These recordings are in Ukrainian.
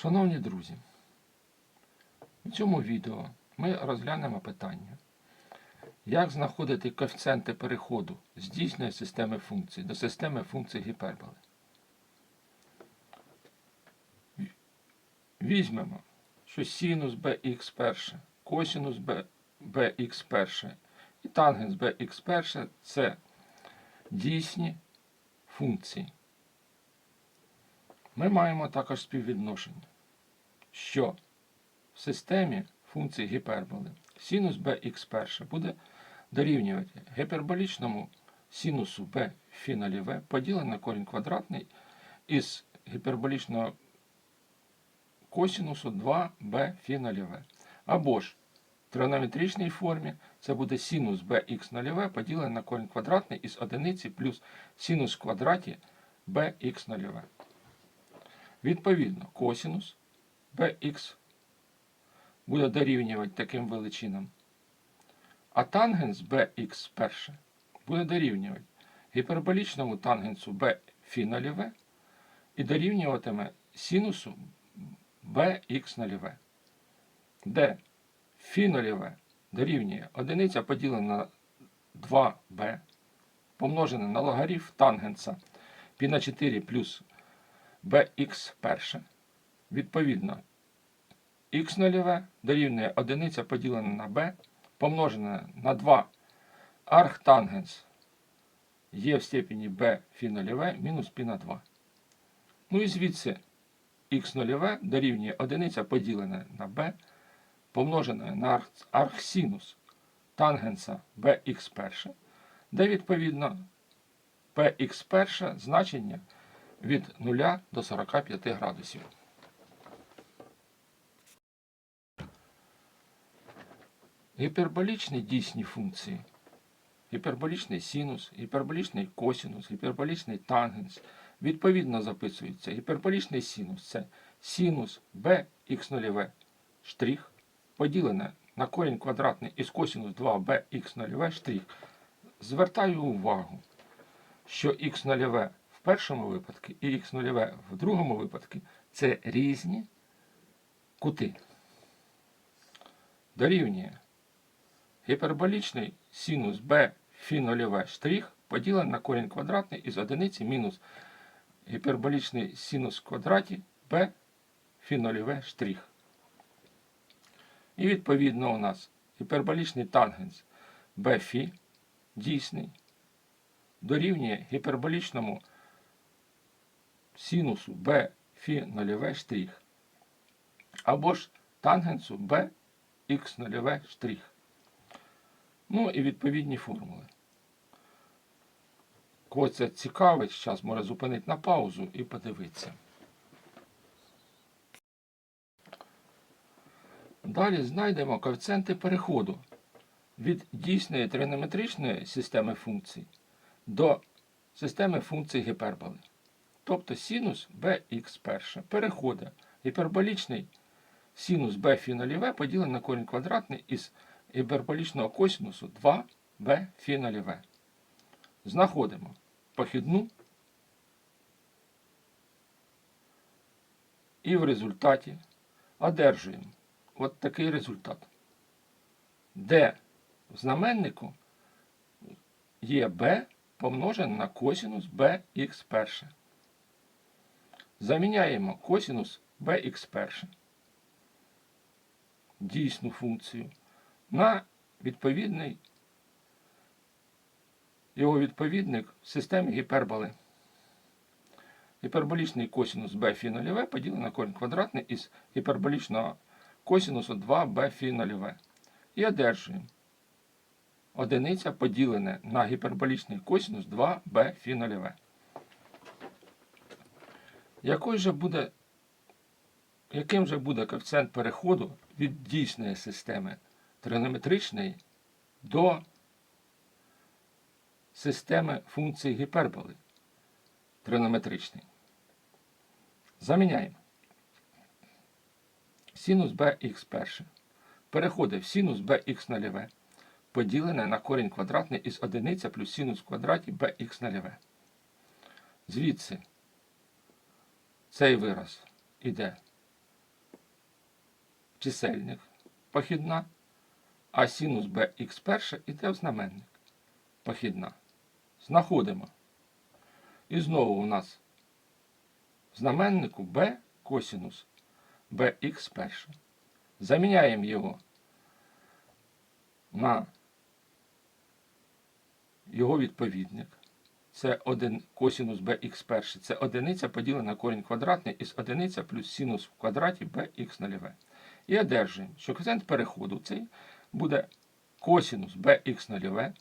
Шановні друзі, у цьому відео ми розглянемо питання, як знаходити коефіцієнти переходу з дійсної системи функцій до системи функцій гіперболи. Візьмемо, що синус bx перше, косинус bx перше і тангенс bx перше це дійсні функції. Ми маємо також співвідношення, що в системі функцій гіперболи синус bx перше буде дорівнювати гіперболічному синусу b фі на ліве поділене на корінь квадратний із гіперболічного косинусу 2b фі на ліве. Або ж в тригонометричній формі це буде синус bx на ліве поділене на корінь квадратний із одиниці плюс синус в квадраті bx на ліве. Відповідно, косинус bx буде дорівнювати таким величинам. А тангенс bx перше буде дорівнювати гіперболічному тангенсу b фі на і дорівнюватиме синусу bx на ліве, де фі на дорівнює одиниця поділена на 2b помножене на логарифм тангенса π на 4 плюс bx перше. Відповідно, х нульове дорівнює одиниця поділена на b, помножене на 2 архтангенс є в степені b фі нульове мінус π на 2. Ну і звідси х нульове дорівнює одиниця поділене на b, помножене на арх- архсинус тангенса bx перше, де відповідно px перше значення від 0 до 45 градусів. Гіперболічні дійсні функції. Гіперболічний синус, гіперболічний косинус, гіперболічний тангенс. Відповідно записується гіперболічний синус це синус bx0 штрих поділене на корінь квадратний із косинус 2bx0 штрих. Звертаю увагу, що х0 в першому випадку і х0 в другому випадку це різні кути. Дорівнює гіперболічний синус b фі нульове штрих поділений на корінь квадратний із одиниці мінус гіперболічний синус в квадраті b фі нульове штрих. І відповідно у нас гіперболічний тангенс b фі дійсний дорівнює гіперболічному синусу b фі нульове штрих. Або ж тангенсу b х нульове штрих. Ну і відповідні формули. Кого це цікавить, зараз може зупинити на паузу і подивитися. Далі знайдемо коефіцієнти переходу від дійсної тригонометричної системи функцій до системи функцій гіперболи. Тобто синус bx перше переходить гіперболічний синус b фі на ліве поділений на корінь квадратний із гіперболічного косинусу 2b фі на. Знаходимо похідну і в результаті одержуємо от такий результат, де в знаменнику є b помножене на косинус bx перше. Заміняємо косинус bx перше дійсну функцію на відповідний його відповідник в системі гіперболи. Гіперболічний косинус b фі на ліве поділений на корінь квадратний із гіперболічного косинусу 2b фі на. І одержуємо одиниця поділене на гіперболічний косинус 2b фі на ліве. Який же буде, яким же буде коефіцієнт переходу від дійсної системи тригонометричної до системи функцій гіперболи тригонометричної? Заміняємо. Синус bx перше переходить в синус bx на ліве, поділене на корінь квадратний із одиниця плюс синус квадраті bx на ліве. Звідси цей вираз іде чисельник похідна, а синус bx перше йде в знаменник похідна. Знаходимо. І знову у нас в знаменнику b косинус bx перше. Заміняємо його на його відповідник. Це 1 косинус bx перше. Це одиниця поділена на корінь квадратний із одиниця плюс синус в квадраті bx нульове. І одержуємо, що коефіцієнт переходу цей буде косинус bx нульове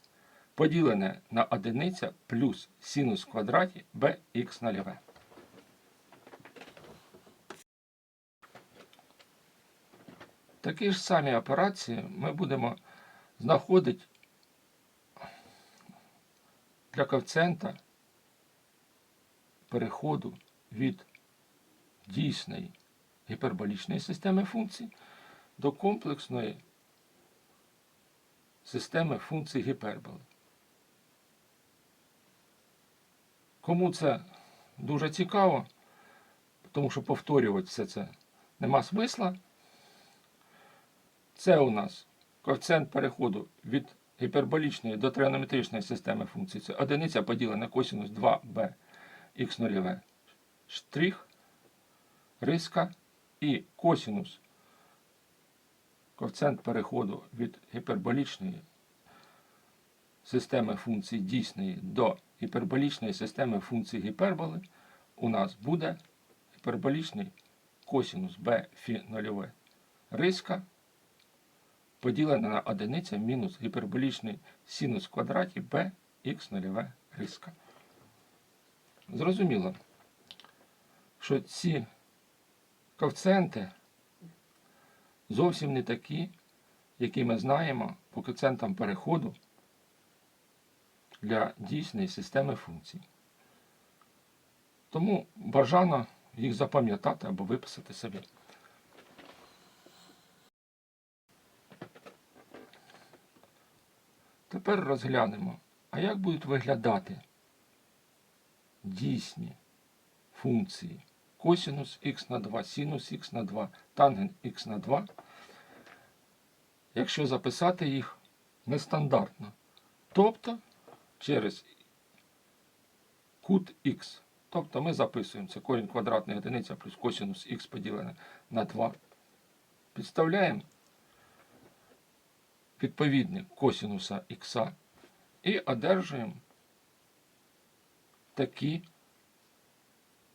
поділене на одиниця плюс синус в квадраті bx нульове. Такі ж самі операції ми будемо знаходити для коефіцієнта переходу від дійсної гіперболічної системи функцій до комплексної системи функцій гіперболи. Кому це дуже цікаво, тому що повторювати все це нема смисла. Це у нас коефіцієнт переходу від гіперболічної до тригонометричної системи функцій. Це одиниця поділена на косинус 2b х нульове штрих, риска і косинус коефіцієнт переходу від гіперболічної системи функцій дійсної до гіперболічної системи функцій гіперболи у нас буде гіперболічний косинус b фі нульове риска поділене на одиниця мінус гіперболічний синус в квадраті b х нульове риска. Зрозуміло, що ці коефіцієнти зовсім не такі, які ми знаємо по коефіцієнтам переходу для дійсної системи функцій. Тому бажано їх запам'ятати або виписати собі. Тепер розглянемо, а як будуть виглядати дійсні функції косинус х на 2, синус х на 2, тангент х на 2, якщо записати їх нестандартно. Тобто через кут х. Тобто ми записуємо це корінь квадратної одиниця плюс косинус х поділене на 2. Підставляємо відповідник косинуса х і одержуємо такі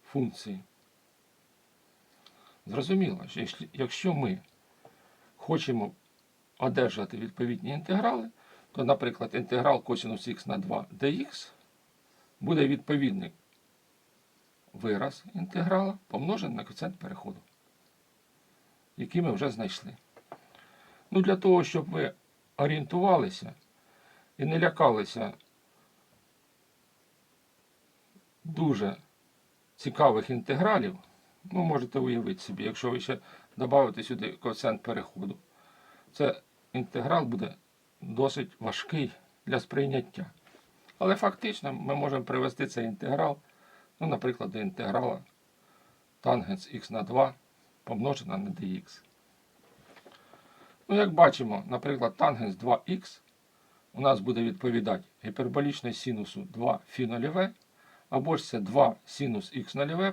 функції. Зрозуміло, що якщо- ми хочемо одержати відповідні інтеграли, то, наприклад, інтеграл косинус х на 2 dx буде відповідник вираз інтеграла помножений на коефіцієнт переходу, який ми вже знайшли. Ну, для того, щоб ви орієнтувалися і не лякалися дуже цікавих інтегралів, ну, можете уявити собі, якщо ви ще додавите сюди коефіцієнт переходу, це інтеграл буде досить важкий для сприйняття. Але фактично ми можемо привести цей інтеграл, ну, наприклад, до інтеграла тангенс х на 2 помножена на dx. Ну, Як бачимо, наприклад, тангенс 2х у нас буде відповідати гіперболічний синусу 2 фі 0 або ж це 2 синус х 0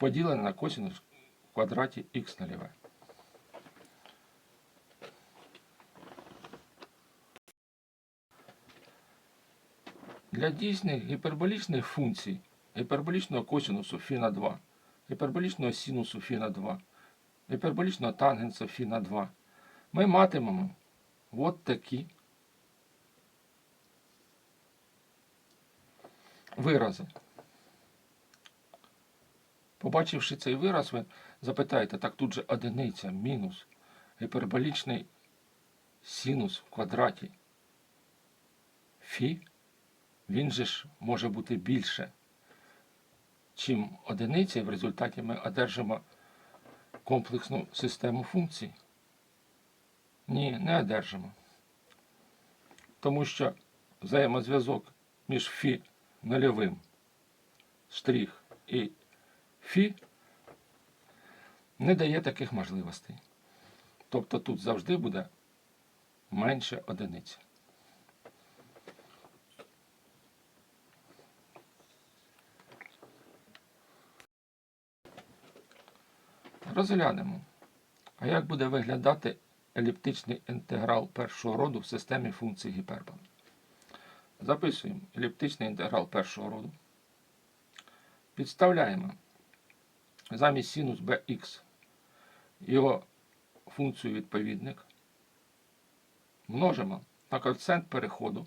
поділена на косинус в квадраті х нульове. Для дійсних гіперболічних функцій гіперболічного косинусу φ на 2, гіперболічного синусу φ на 2, гіперболічного тангенсу φ на 2, ми матимемо от такі вирази. Побачивши цей вираз, ви запитаєте, так тут же одиниця мінус гіперболічний синус в квадраті фі, він же ж може бути більше, чим одиниця, і в результаті ми одержимо комплексну систему функцій. Ні, не одержимо. Тому що взаємозв'язок між фі нульовим штрих і фі не дає таких можливостей. Тобто тут завжди буде менше одиниці. Розглянемо. А як буде виглядати еліптичний інтеграл першого роду в системі функцій гіперболи? Записуємо еліптичний інтеграл першого роду. Підставляємо замість синус bx його функцію відповідник. Множимо на коефіцієнт переходу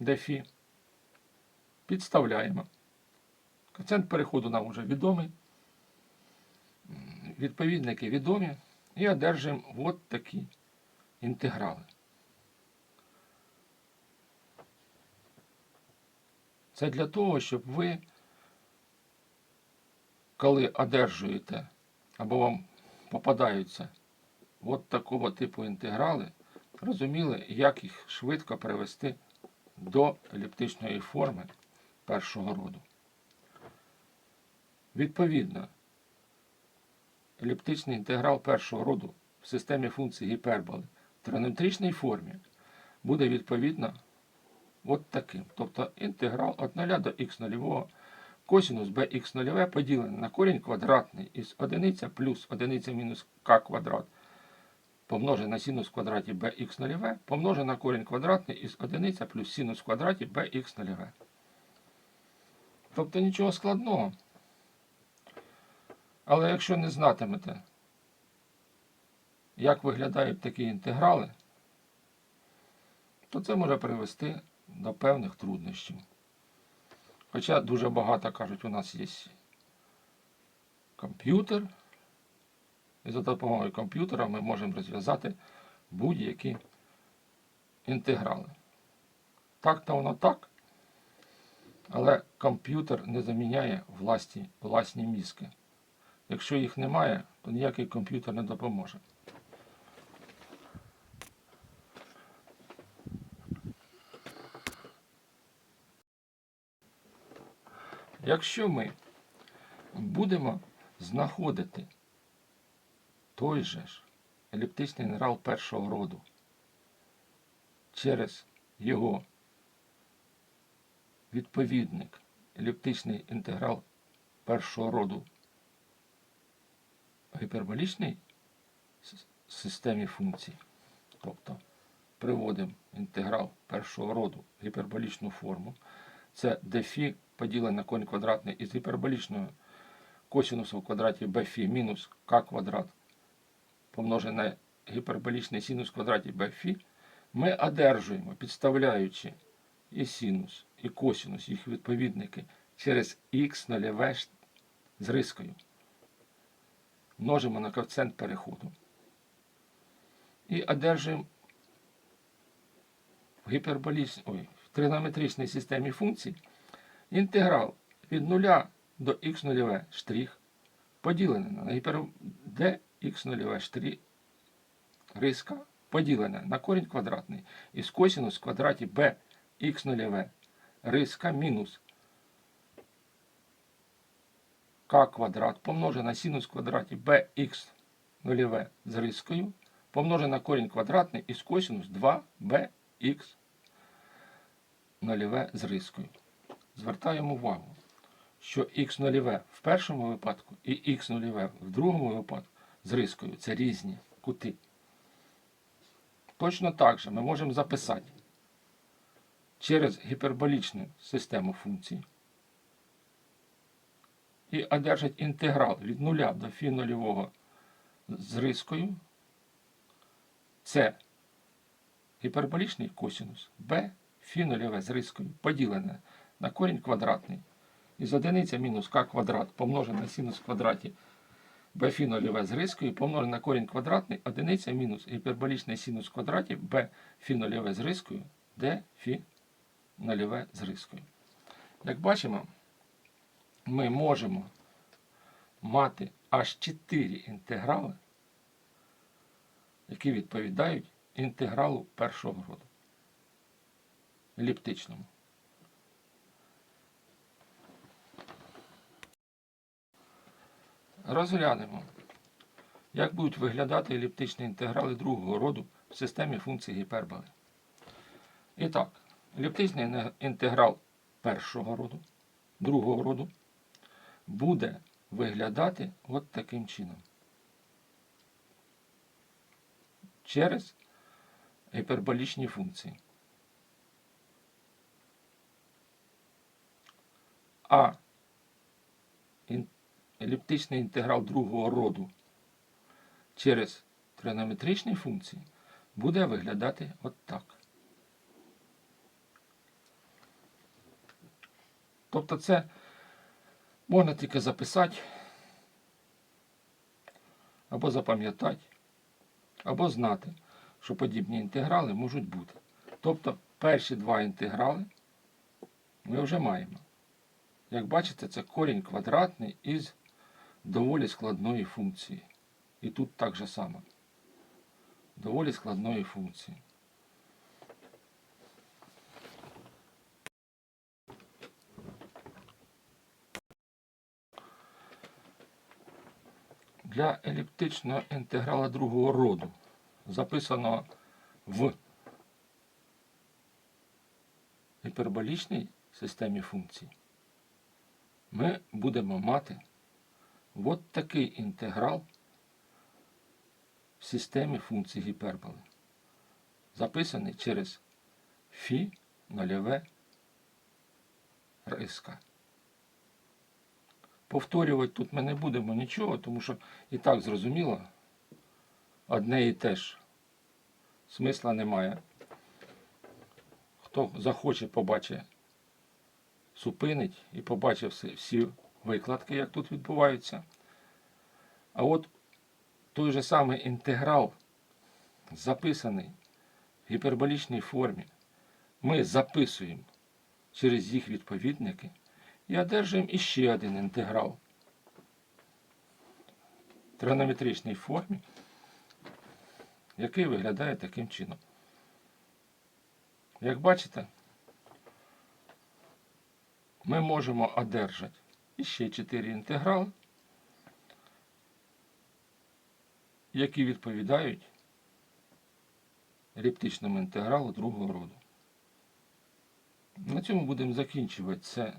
дефі. Підставляємо. Коефіцієнт переходу нам вже відомий. Відповідники відомі. І одержуємо от такі інтеграли. Це для того, щоб ви, коли одержуєте або вам попадаються от такого типу інтеграли, розуміли, як їх швидко привести до еліптичної форми першого роду. Відповідно, еліптичний інтеграл першого роду в системі функцій гіперболи в тринометричній формі буде відповідно от таким. Тобто інтеграл від 0 до х нульового косинус bx нульове поділене на корінь квадратний із 1 плюс 1 мінус k квадрат помножене на синус в квадраті bx нульове помножене на корінь квадратний із 1 плюс синус в квадраті bx нульове. Тобто нічого складного. Але якщо не знатимете, як виглядають такі інтеграли, то це може привести до певних труднощів. Хоча дуже багато кажуть, у нас є комп'ютер, і за допомогою комп'ютера ми можемо розв'язати будь-які інтеграли. Так то воно так, але комп'ютер не заміняє власні, власні мізки. Якщо їх немає, то ніякий комп'ютер не допоможе. Якщо ми будемо знаходити той же ж еліптичний інтеграл першого роду через його відповідник еліптичний інтеграл першого роду гіперболічній системі функцій, тобто приводимо інтеграл першого роду гіперболічну форму, це дефі поділене на корінь квадратний із гіперболічною косинусу в квадраті bφ мінус k квадрат помножене на гіперболічний синус в квадраті bφ, ми одержуємо, підставляючи і синус, і косинус, їх відповідники через х нульове з рискою множимо на коефіцієнт переходу. І одержуємо в гіперболічній, ой, в тригонометричній системі функцій інтеграл від 0 до х нульове штрих поділене на гіпер... dx нульове штрих риска поділене на корінь квадратний із косинус в квадраті b х нульове риска мінус к квадрат помножене на синус в квадраті bx нульове з рискою, помножене на корінь квадратний із косинус 2bx нульове з рискою. Звертаємо увагу, що х нульове в першому випадку і х нульове в другому випадку з рискою це різні кути. Точно так же ми можемо записати через гіперболічну систему функцій і одержать інтеграл від 0 до фі нульового з рискою. Це гіперболічний косинус b фі нульове з рискою поділене на корінь квадратний із одиниця мінус к квадрат помножене на синус в квадраті b фі нульове з рискою помножене на корінь квадратний одиниця мінус гіперболічний синус в квадраті b фі з рискою d фі нульове з рискою. Як бачимо, ми можемо мати аж 4 інтеграли, які відповідають інтегралу першого роду. Еліптичному. Розглянемо, Як будуть виглядати еліптичні інтеграли другого роду в системі функцій гіперболи? І так, еліптичний інтеграл першого роду, другого роду буде виглядати от таким чином. Через гіперболічні функції. А еліптичний інтеграл другого роду через тригонометричні функції буде виглядати от так. Тобто це можна тільки записати, або запам'ятати, або знати, що подібні інтеграли можуть бути. Тобто перші два інтеграли ми вже маємо. Як бачите, це корінь квадратний із доволі складної функції. І тут так же само. Доволі складної функції. Для еліптичного інтеграла другого роду, записаного в гіперболічній системі функцій, ми будемо мати от такий інтеграл в системі функцій гіперболи, записаний через фі нульове риска. Повторювати тут ми не будемо нічого, тому що і так зрозуміло, одне і те ж смисла немає. Хто захоче, побачить, зупинить і побачить всі, всі викладки, як тут відбуваються. А от той же самий інтеграл, записаний в гіперболічній формі, ми записуємо через їх відповідники і одержуємо іще один інтеграл в тригонометричній формі, який виглядає таким чином. Як бачите, ми можемо одержати іще 4 інтеграли, які відповідають еліптичному інтегралу другого роду. На цьому будемо закінчувати це,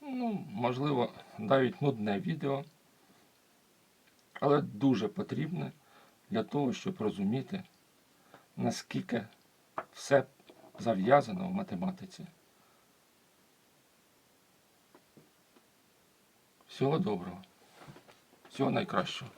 ну, можливо, навіть нудне відео, але дуже потрібне для того, щоб розуміти, наскільки все зав'язано в математиці. Всього доброго. Всього найкращого.